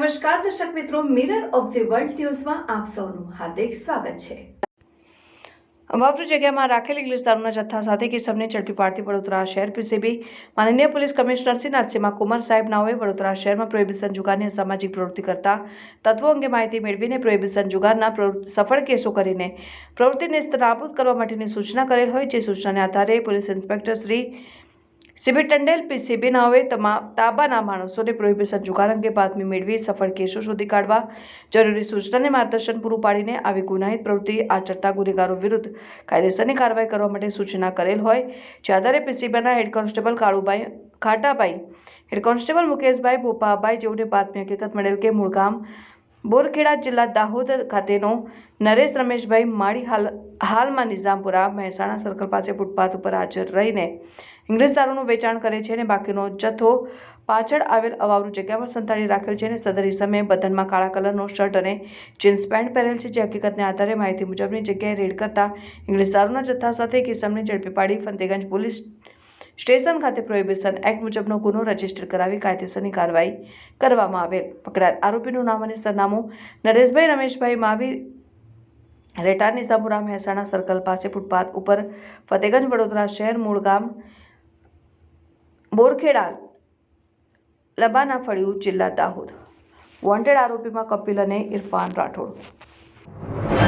નમસ્કાર, દર્શક મિત્રો મિરર ઓફ ધી વર્લ્ડ ન્યૂઝમાં આપ સૌનું હાર્દિક સ્વાગત છે. વાપરી જગ્યામાં રાખેલ ઇંગ્લિશ દારૂના જથ્થા સાથે કિસમને ઝડપી પાડતી વડોદરા શહેર પીસીબી માનનીય પોલીસ કમિશનર શ્રી નરસિંહા કુમાર સાહેબ નાઓએ વડોદરા શહેરમાં પ્રોહિબિશન જુગારની સામાજિક પ્રવૃત્તિ કરતા તત્વો અંગે માહિતી મેળવીને પ્રોહિબિશન જુગારના સફળ કેસો કરીને પ્રવૃત્તિને નાબૂદ કરવા માટેની સૂચના કરેલ હોય, જે સૂચનાને આધારે police inspector Shri CB Tandel PCB નાવે તમા તાબાના માણસોને પ્રોહિબિશન જુગાર અંગે બાતમી મેળવી સફળ કેસો શોધી કાઢવા જરૂરી સૂચનાને માર્ગદર્શન પૂરું પાડીને આવી ગુનાહિત પ્રવૃત્તિ આચરતા ગુનેગારો વિરુદ્ધ કાયદેસરની કાર્યવાહી કરવા માટે સૂચના કરેલ હોય. જે આધારે પીસીબીના head constable Kalubhai Khatabhai, head constable Mukeshbhai Bhopabhai જેઓને બાતમી હકીકત મળેલ કે મૂળ ગામ બોરખેડા જિલ્લા દાહોદ ખાતેનો નરેશ રમેશભાઈ માળી હાલ હાલમાં નિઝામપુરા મહેસાણા સર્કલ પાસે ફૂટપાથ ઉપર હાજર રહીને ઇંગ્લિશ દારૂનું વેચાણ કરે છે અને બાકીનો જથ્થો પાછળ આવેલ અવાવરૂ જગ્યામાં સંતાડી રાખેલ છે અને સદર સમયે બદનમાં કાળા કલરનો શર્ટ અને જીન્સ પેન્ટ પહેરેલ છે. જે હકીકતને આધારે માહિતી મુજબની જગ્યાએ રેડ કરતા ઇંગ્લિશ દારૂના જથ્થા સાથે કિસમને ઝડપી પાડી ફંતેગંજ પોલીસ સ્ટેશન ખાતે પ્રોહિબિશન એક્ટ મુજબનો ગુનો રજિસ્ટર કરાવી કાયદેસરની કાર્યવાહી કરવામાં આવેલ. પકડાયેલ આરોપીનું નામ અને સરનામું નરેશભાઈ રમેશભાઈ મહાવીર રેટાર નિઝામપુરા મહેસાણા સર્કલ પાસે ફૂટપાથ ઉપર ફતેગંજ વડોદરા શહેર મૂળ ગામ બોરખેડા લબાના ફળિયું જિલ્લા દાહોદ. વોન્ટેડ આરોપીમાં કપિલ અને ઇરફાન રાઠોડ.